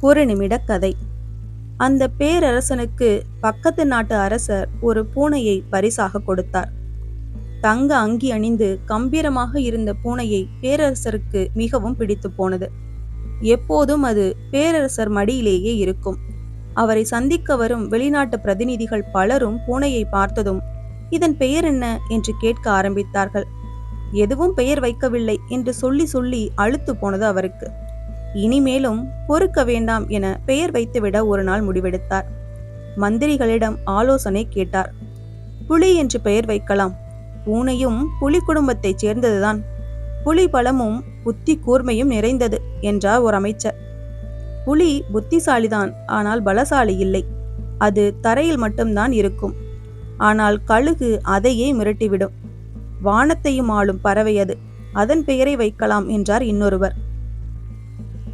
ஒரு நிமிட கதை. அந்த பேரரசனுக்கு பக்கத்து நாட்டு அரசர் ஒரு பூனையை பரிசாக கொடுத்தார். தங்க அங்கி அணிந்து கம்பீரமாக இருந்த பூனையை பேரரசருக்கு மிகவும் பிடித்து போனது. எப்போதும் அது பேரரசர் மடியிலேயே இருக்கும். அவரை சந்திக்க வரும் வெளிநாட்டு பிரதிநிதிகள் பலரும் பூனையை பார்த்ததும் இதன் பெயர் என்ன? என்று கேட்க ஆரம்பித்தார்கள். எதுவும் பெயர் வைக்கவில்லை என்று சொல்லி சொல்லி அழுத்து போனது அவருக்கு. இனிமேலும் பொறுக்க வேண்டாம் என பெயர் வைத்துவிட ஒரு நாள் முடிவெடுத்தார். மந்திரிகளிடம் ஆலோசனை கேட்டார். புலி என்று பெயர் வைக்கலாம். பூனையும் புலி குடும்பத்தைச் சேர்ந்ததுதான். புலி பலமும் புத்தி கூர்மையும் நிறைந்தது என்றார் ஒரு அமைச்சர். புலி புத்திசாலிதான் ஆனால் பலசாலி இல்லை. அது தரையில் மட்டும்தான் இருக்கும். ஆனால் கழுகு அதையே மிரட்டிவிடும். வானத்தையும் ஆளும் பறவை அது. அதன் பெயரை வைக்கலாம் என்றார் இன்னொருவர்.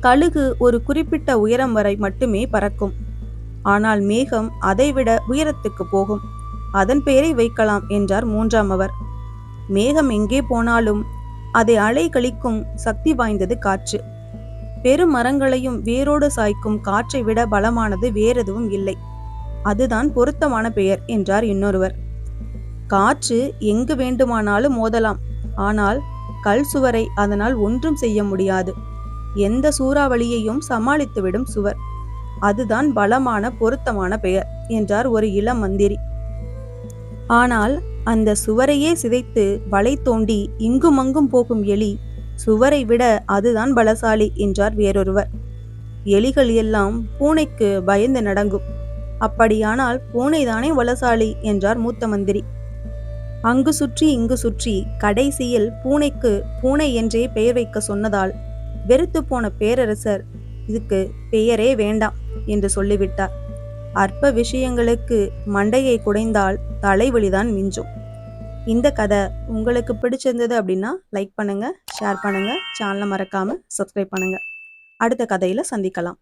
கழுகு ஒரு குறிப்பிட்ட உயரம் வரை மட்டுமே பறக்கும். ஆனால் மேகம் அதைவிட உயரத்துக்கு போகும். அதன் பெயரை வைக்கலாம் என்றார் மூன்றாம் அவர். மேகம் எங்கே போனாலும் அதை அலை கழிக்கும் சக்தி வாய்ந்தது காற்று. பெரும் மரங்களையும் வேரோடு சாய்க்கும் காற்றை விட பலமானது வேறெதுவும் இல்லை. அதுதான் பொருத்தமான பெயர் என்றார் இன்னொருவர். காற்று எங்கு வேண்டுமானாலும் மோதலாம். ஆனால் கல் சுவரை அதனால் ஒன்றும் செய்ய முடியாது. எந்த சூறாவளியையும் சமாளித்துவிடும் சுவர். அதுதான் பலமான பொருத்தமான பெயர் என்றார் ஒரு இளம் மந்திரி. ஆனால் அந்த சுவரையே சிதைத்து வலை தோண்டி இங்குமங்கும் போகும் எலி சுவரை விட அதுதான் பலசாலி என்றார் வேறொருவர். எலிகள் எல்லாம் பூனைக்கு பயந்து நடங்கும். அப்படியானால் பூனைதானே பலசாலி என்றார் மூத்த மந்திரி. அங்கு சுற்றி இங்கு சுற்றி கடைசியில் பூனைக்கு பூனை என்றே பெயர் வைக்க சொன்னதால் வெறுத்து போன பேரரசர் இதுக்கு பெயரே வேண்டாம் என்று சொல்லிவிட்டார். அற்ப விஷயங்களுக்கு மண்டையை குடைந்தால் தலைவலிதான் மிஞ்சும். இந்த கதை உங்களுக்கு பிடிச்சிருந்தது அப்படின்னா லைக் பண்ணுங்க ஷேர் பண்ணுங்க சேனலை மறக்காம சப்ஸ்கிரைப் பண்ணுங்க. அடுத்த கதையில சந்திக்கலாம்.